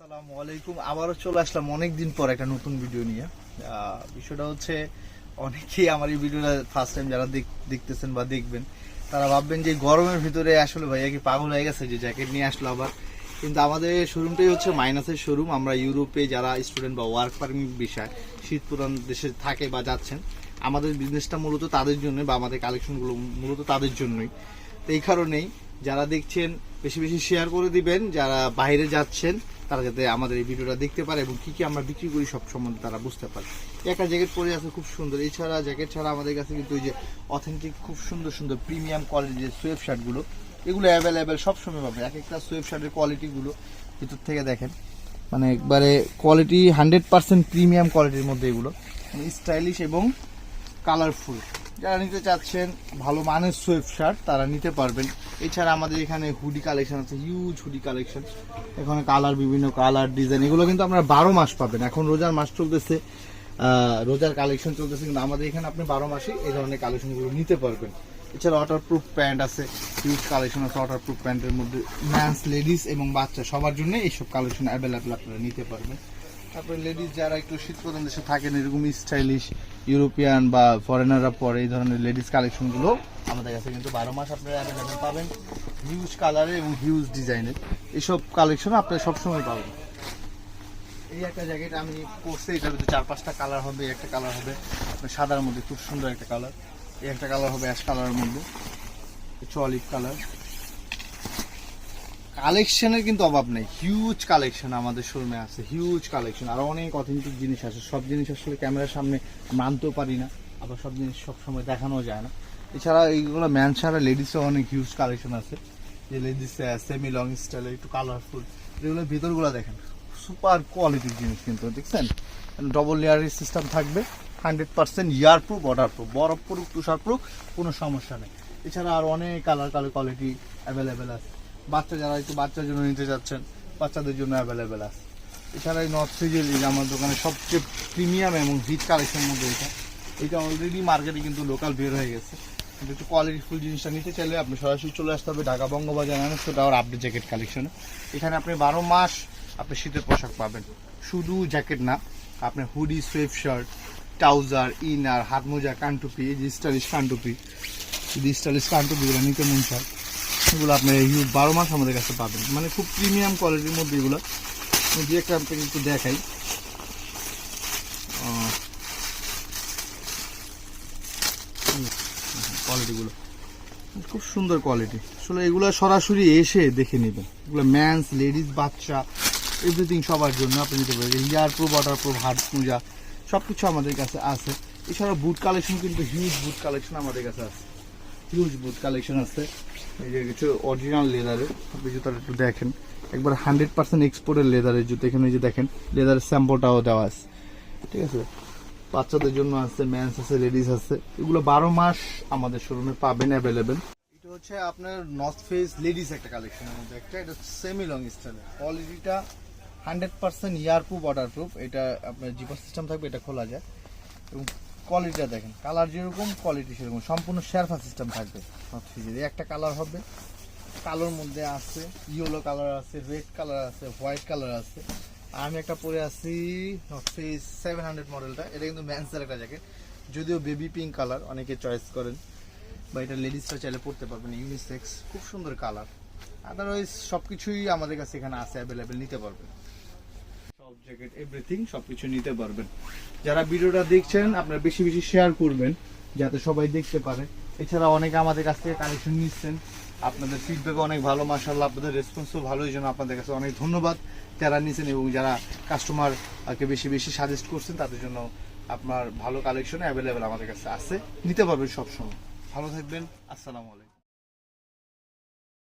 আসসালামু আলাইকুম। আবারও চলে আসলাম অনেকদিন পর একটা নতুন ভিডিও নিয়ে। বিষয়টা হচ্ছে, অনেকেই আমার এই ভিডিওটা ফার্স্ট টাইম যারা দেখ- দেখতেছেন বা দেখবেন, তারা ভাববেন যে গরমের ভিতরে আসলে ভাইয়া কি পাগল হয়ে গেছে যে জ্যাকেট নিয়ে আসলো আবার। কিন্তু আমাদের শোরুমটাই হচ্ছে মাইনাসের শোরুম আমরা ইউরোপে যারা স্টুডেন্ট বা ওয়ার্ক পারমিট বিষয়, শীত প্রধান দেশে থাকে বা যাচ্ছেন, আমাদের বিজনেসটা মূলত তাদের জন্য বা আমাদের কালেকশনগুলো মূলত তাদের জন্যই। তো এই কারণেই যারা দেখছেন, বেশি বেশি শেয়ার করে দিবেন। যারা বাইরে যাচ্ছেন তারা যাতে আমাদের এই ভিডিওটা দেখতে পারে এবং কি কি আমরা বিক্রি করি সব সম্বন্ধে তারা বুঝতে পারে। একটা জ্যাকেট পরে আছে খুব সুন্দর। এছাড়া জ্যাকেট ছাড়া আমাদের কাছে কিন্তু ওই যে অথেন্টিক খুব সুন্দর সুন্দর প্রিমিয়াম কোয়ালিটির সোয়েব শার্টগুলো, এগুলো অ্যাভেলেবেল সবসময় পাবে এক একটা সোয়েব শার্টের কোয়ালিটিগুলো ভিতর থেকে দেখেন। মানে একবারে কোয়ালিটি হান্ড্রেড পার্সেন্ট প্রিমিয়াম কোয়ালিটির মধ্যে এগুলো। স্টাইলিশ এবং কালারফুল যারা নিতে চাচ্ছেন, ভালো মানের সোয়েব শার্ট তারা নিতে পারবেন। এছাড়া আমাদের এখানে হুডি কালেকশন আছে হিউজ হুডি কালেকশন। এখানে কালার, বিভিন্ন কালার ডিজাইন এগুলো কিন্তু আপনারা বারো মাস পাবেন। এখন রোজার মাস চলতেছে রোজার কালেকশন চলতেছে, কিন্তু আমাদের এখানে আপনি বারো মাসে এই ধরনের কালেকশনগুলো নিতে পারবেন। এছাড়া ওয়াটারপ্রুফ প্যান্ট আছে হিউজ কালেকশন আছে ওয়াটারপ্রুফ প্যান্টের মধ্যে ম্যান্স লেডিস এবং বাচ্চা সবার জন্য এইসব কালেকশন অ্যাভেলেবেল আপনারা নিতে পারবেন। তারপরে লেডিস যারা একটু শীত প্রধান দেশে থাকেন, এরকম স্টাইলিশ ইউরোপিয়ান বা ফরেনাররা পরে এই ধরনের লেডিস কালেকশনগুলো আমাদের কাছে কিন্তু বারো মাস আপনারা অ্যাভেলেবেল পাবেন। হিউজ কালারের এবং হিউজ ডিজাইনের এইসব কালেকশন আপনারা সবসময় পাবেন। এই একটা জ্যাকেট আমি পরছি, এটার ভিতরে চার পাঁচটা কালার হবে, একটা কালার হবে সাদার মধ্যে, খুব সুন্দর একটা কালার এই একটা কালার হবে অ্যাশ কালারের মধ্যে। অলিভ কালার কালেকশনের কিন্তু অভাব নেই। হিউজ কালেকশন আমাদের শোরুমে আছে। হিউজ কালেকশন আর অনেক অথেন্টিক জিনিস আছে। সব জিনিস আসলে ক্যামেরার সামনে মানতেও পারি না। আবার সব জিনিস সব সময় দেখানো যায় না। এছাড়া এইগুলো ম্যান ছাড়া লেডিসও অনেক হিউজ কালেকশন আছে। যে লেডিস সেমি লং স্টাইলের একটু কালারফুল এগুলোর ভিতরগুলো দেখেন। সুপার কোয়ালিটির জিনিস কিন্তু, দেখছেন? ডবল লেয়ারের সিস্টেম থাকবে hundred percent air proof water proof বরফ প্রুফ তুষার প্রুফ কোনো সমস্যা নেই। এছাড়া আর অনেক কালার কালার কোয়ালিটি অ্যাভেলেবেল আছে। বাচ্চা যারা একটু বাচ্চার জন্য নিতে চাচ্ছেন বাচ্চাদের জন্য অ্যাভেলেবেল আছে। এছাড়া এই নর্থ এই আমার দোকানে সবচেয়ে প্রিমিয়াম এবং হিট কালেকশনের মধ্যে এটা। এটা অলরেডি মার্কেটে কিন্তু লোকাল বের হয়ে গেছে। কিন্তু একটু কোয়ালিটিফুল জিনিসটা নিতে চাইলে আপনি সরাসরি চলে আসতে হবে ঢাকা বঙ্গবাজার আনারস টাওয়ার আপডেট জ্যাকেট কালেকশনে এখানে আপনি বারো মাস আপনি শীতের পোশাক পাবেন। শুধু জ্যাকেট না, আপনি hoodie sweat shirt trouser inner হাত মোজা কানটুপি, এই যে স্টাইলিশ কানটুপি। যদি স্টাইলিশ কানটুপিগুলো নিতে মন চায় এগুলো আপনি হিউজ বারো মাস আমাদের কাছে পাবেন। মানে খুব প্রিমিয়াম কোয়ালিটির মধ্যে এগুলো। দিয়ে একটা আপনাকে একটু দেখাই। কোয়ালিটিগুলো খুব সুন্দর কোয়ালিটি আসলে এগুলো সরাসরি এসে দেখে নেবেন। এগুলো ম্যানস লেডিস বাচ্চা এভরিথিং সবার জন্য আপনি নিতে পারবেন। ইয়ার প্রো ওয়াটার প্রো হাট পূজা সব কিছু আমাদের কাছে আছে। এছাড়া বুট কালেকশন কিন্তু হিউজ বুট কালেকশন আমাদের কাছে আছে। হিউজ বুট কালেকশন আছে। এই যে কিছু অরিজিনাল লেদারের আপনি জুতাটা একটু দেখেন, একবার হান্ড্রেড পার্সেন্ট এক্সপোর্টের লেদারের জুতো, এখানে যে দেখেন লেদারের স্যাম্পলটাও দেওয়া আছে। ঠিক আছে? বাচ্চাদের জন্য আছে ম্যান্স আছে লেডিস আছে। এগুলো বারো মাস আমাদের শোরুমে পাবেন অ্যাভেলেবেল এটা হচ্ছে আপনার নর্থ ফেস লেডিস একটা কালেকশনের মধ্যে একটা। এটা সেমি লং স্টাইলের কোয়ালিটিটা hundred percent air proof water proof এটা আপনার জিপার সিস্টেম থাকবে, এটা খোলা যায়। এবং কোয়ালিটিটা দেখেন। কালার যেরকম কোয়ালিটি সেরকম। সম্পূর্ণ শেরফা সিস্টেম থাকবে। সব এই একটা কালার হবে। কালোর মধ্যে আছে ইয়েলো কালার আছে রেড কালার আছে হোয়াইট কালার আছে। আর আমি একটা পরে আছি নর্থ সেভেন হান্ড্রেড মডেলটা এটা কিন্তু ম্যান্সের একটা জ্যাকেট যদিও বেবি পিঙ্ক কালার অনেকে চয়েস করেন। বা এটা লেডিসরা চাইলে পড়তে পারবেন ইউনিসেক্স খুব সুন্দর কালার আদারওয়াইজ সব কিছুই আমাদের কাছে এখানে আছে অ্যাভেলেবেল নিতে পারবেন। জ্যাকেট এভরিথিং সব কিছু নিতে পারবেন। যারা ভিডিওটা দেখছেন, আপনারা বেশি বেশি শেয়ার করবেন, যাতে সবাই দেখতে পারে। এছাড়া অনেকে আমাদের কাছ থেকে কালেকশন নিচ্ছেন। আপনাদের ফিডব্যাক অনেক ভালো মাসাল্লাহ আপনাদের রেসপন্সও ভালো এই জন্য আপনাদের কাছে অনেক ধন্যবাদ যারা নিয়েছেন এবং যারা কাস্টমারকে বেশি বেশি সাজেস্ট করছেন, তাদের জন্য আপনার ভালো কালেকশন অ্যাভেলেবেল আমাদের কাছে আছে। নিতে পারবেন সবসময়। ভালো থাকবেন, আসসালামু আলাইকুম।